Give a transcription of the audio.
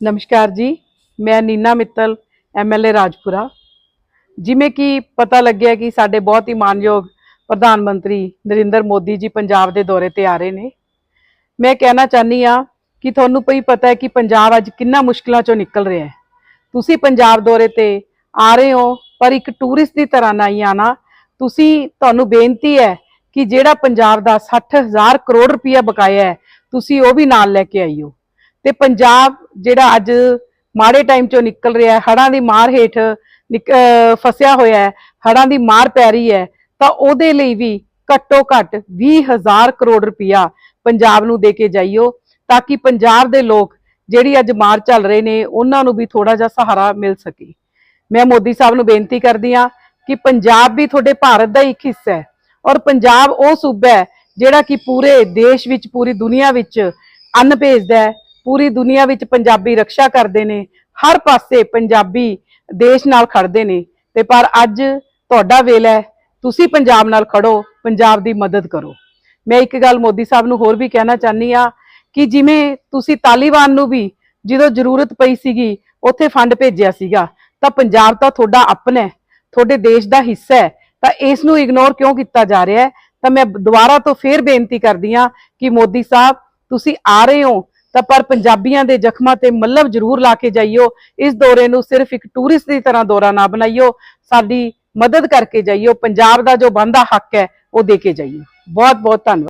ਨਮਸਕਾਰ ਜੀ, ਮੈਂ ਨੀਨਾ ਮਿੱਤਲ ਐਮਐਲਏ ਰਾਜਪੁਰਾ। ਜਿਵੇਂ ਕਿ ਪਤਾ ਲੱਗਿਆ ਕਿ ਸਾਡੇ ਬਹੁਤ ਹੀ ਮਾਨਯੋਗ ਪ੍ਰਧਾਨ ਮੰਤਰੀ ਨਰਿੰਦਰ ਮੋਦੀ ਜੀ ਪੰਜਾਬ ਦੇ ਦੌਰੇ ਤੇ ਆ ਰਹੇ ਨੇ। ਮੈਂ ਕਹਿਣਾ ਚਾਹਨੀ ਆ ਕਿ ਤੁਹਾਨੂੰ ਪਈ ਪਤਾ ਹੈ ਕਿ ਪੰਜਾਬ ਅੱਜ ਕਿੰਨਾ ਮੁਸ਼ਕਲਾਂ ਚੋਂ ਨਿਕਲ ਰਿਹਾ ਹੈ। ਤੁਸੀਂ ਪੰਜਾਬ ਦੌਰੇ ਤੇ ਆ ਰਹੇ ਹੋ, ਪਰ ਇੱਕ ਟੂਰਿਸਟ ਦੀ ਤਰ੍ਹਾਂ ਨਹੀਂ ਆਣਾ ਤੁਸੀਂ, ਤੁਹਾਨੂੰ ਬੇਨਤੀ ਹੈ ਕਿ ਜਿਹੜਾ ਪੰਜਾਬ ਦਾ 60000 ਕਰੋੜ ਰੁਪਇਆ ਬਕਾਇਆ ਹੈ, ਤੁਸੀਂ ਉਹ ਵੀ ਨਾਲ ਲੈ ਕੇ ਆਈਓ। ਤੇ ਪੰਜਾਬ ਜਿਹੜਾ ਅੱਜ ਮਾੜੇ ਟਾਈਮ ਚੋਂ ਨਿਕਲ ਰਿਹਾ ਹੈ ਹੜਾਂ ਦੀ ਮਾਰ ਹੇਠ ਨਿਕ- ਫਸਿਆ ਹੋਇਆ ਹੈ ਹੜਾਂ ਦੀ ਮਾਰ ਪੈ ਰਹੀ ਹੈ, ਤਾਂ ਉਹਦੇ ਲਈ ਵੀ ਘੱਟੋ ਘੱਟ 20000 ਕਰੋੜ ਰੁਪਇਆ ਪੰਜਾਬ ਨੂੰ ਦੇ ਕੇ ਜਾਈਓ, ਤਾਂ ਕਿ ਪੰਜਾਬ ਦੇ ਲੋਕ ਜਿਹੜੀ ਅੱਜ ਮਾਰ ਚੱਲ ਰਹੇ ਨੇ, ਉਹਨਾਂ ਨੂੰ ਵੀ ਥੋੜਾ ਜਿਹਾ ਸਹਾਰਾ ਮਿਲ ਸਕੇ। ਮੈਂ ਮੋਦੀ ਸਾਹਿਬ ਨੂੰ ਬੇਨਤੀ ਕਰਦੀ ਹਾਂ ਕਿ ਪੰਜਾਬ ਵੀ ਤੁਹਾਡੇ ਭਾਰਤ ਦਾ ਇੱਕ ਹਿੱਸਾ ਹੈ ਔਰ ਪੰਜਾਬ ਉਹ ਸੂਬਾ ਹੈ ਜਿਹੜਾ ਕਿ ਪੂਰੇ ਦੇਸ਼ ਵਿੱਚ, ਪੂਰੀ ਦੁਨੀਆ ਵਿੱਚ ਅੰਨ ਭੇਜਦਾ ਹੈ ਪੂਰੀ ਦੁਨੀਆ ਵਿੱਚ ਪੰਜਾਬੀ ਰੱਖਿਆ ਕਰਦੇ ਨੇ, ਹਰ ਪਾਸੇ ਪੰਜਾਬੀ ਦੇਸ਼ ਨਾਲ ਖੜਦੇ ਨੇ। ਤੇ ਪਰ ਅੱਜ ਤੁਹਾਡਾ ਵੇਲਾ ਹੈ, ਤੁਸੀਂ ਪੰਜਾਬ ਨਾਲ ਖੜੋ, ਪੰਜਾਬ ਦੀ ਮਦਦ ਕਰੋ। ਮੈਂ ਇੱਕ ਗੱਲ ਮੋਦੀ ਸਾਹਿਬ ਨੂੰ ਹੋਰ ਵੀ ਕਹਿਣਾ ਚਾਹਨੀ ਆ ਕਿ ਜਿਵੇਂ ਤੁਸੀਂ ਤਾਲਿਬਾਨ ਨੂੰ ਵੀ ਜਦੋਂ ਜ਼ਰੂਰਤ ਪਈ ਸੀਗੀ, ਉੱਥੇ ਫੰਡ ਭੇਜਿਆ ਸੀਗਾ, ਤਾਂ ਪੰਜਾਬ ਤਾਂ ਤੁਹਾਡਾ ਆਪਣਾ ਹੈ, ਤੁਹਾਡੇ ਦੇਸ਼ ਦਾ ਹਿੱਸਾ ਹੈ, ਤਾਂ ਇਸ ਨੂੰ ਇਗਨੋਰ ਕਿਉਂ ਕੀਤਾ ਜਾ ਰਿਹਾ ਹੈ? ਤਾਂ ਮੈਂ ਦੁਬਾਰਾ ਤੋਂ ਫੇਰ ਬੇਨਤੀ ਕਰਦੀ ਹਾਂ ਕਿ ਮੋਦੀ ਸਾਹਿਬ, ਤੁਸੀਂ ਆ ਰਹੇ ਹੋ ਤਾਂ ਪਰ ਪੰਜਾਬੀਆਂ ਦੇ ਜ਼ਖਮਾਂ ਤੇ ਮੱਲਬ ਜ਼ਰੂਰ ਲਾ ਕੇ ਜਾਈਓ। ਇਸ ਦੌਰੇ ਨੂੰ ਸਿਰਫ ਇੱਕ ਟੂਰਿਸਟ ਦੀ ਤਰ੍ਹਾਂ ਦੌਰਾ ਨਾ ਬਣਾਈਓ। ਸਾਡੀ ਮਦਦ ਕਰਕੇ ਜਾਈਓ। ਪੰਜਾਬ ਦਾ ਜੋ ਬੰਦਾ ਹੱਕ ਹੈ, ਉਹ ਦੇ ਕੇ ਜਾਈਓ। ਬਹੁਤ ਬਹੁਤ ਧੰਨਵਾਦ।